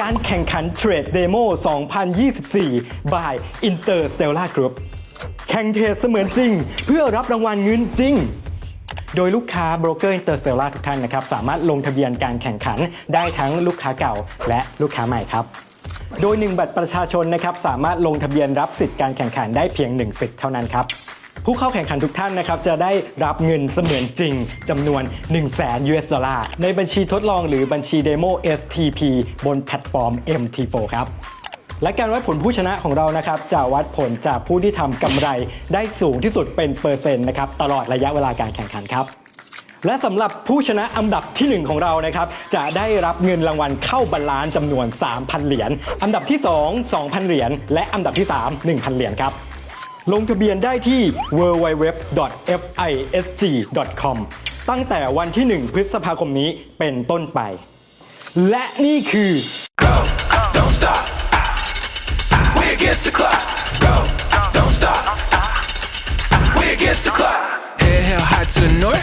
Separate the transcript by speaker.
Speaker 1: การแข่งขันเทรดเดโม2024 by Interstellar Group แข่งเทรดเสมือนจริง เพื่อรับรางวัลเงินจริง โดยลูกค้าโบรกเกอร์อินเตอร์เซลล่าทุกท่านนะครับ สามารถลงทะเบียนการแข่งขันได้ทั้งลูกค้าเก่าและลูกค้าใหม่ครับ โดย 1 บัตรประชาชนนะครับสามารถลงทะเบียนรับสิทธิ์การแข่งขันได้เพียง 1 สิทธิ์เท่านั้นครับ ผู้เข้าแข่งขันทุกท่านนะครับจะได้รับเงินเสมือนจริงจำนวน 1 0 0 0 0แสน US ดอลลาร์ในบัญชีทดลองหรือบัญชีเดโม STP บนแพลตฟอร์ม MT4 ครับและการวัดผลผู้ชนะของเรานะครับจะวัดผลจากผู้ที่ทำกำไรได้สูงที่สุดเป็นเปอร์เซ็นต์นะครับตลอดระยะเวลาการแข่งขันครับ และสำหรับผู้ชนะอันดับทีหนึ่1 ของเรานะครับจะได้รับเงินรางวัลเข้าบาลานซ์จำนวน 3,000 เหรียญอันดับที่ 2 2,000 เหรียญและอันดับที่ 3 1,000 เหรียญครับ ลงทะเบียนได้ที่ www.fisg.com ตั้งแต่วันที่ 1 พฤษภาคมนี้เป็นต้นไป และนี่คือ
Speaker 2: Go, don't stop. We against the clock. Go, don't stop. We against the clock.
Speaker 3: Head held high to the north.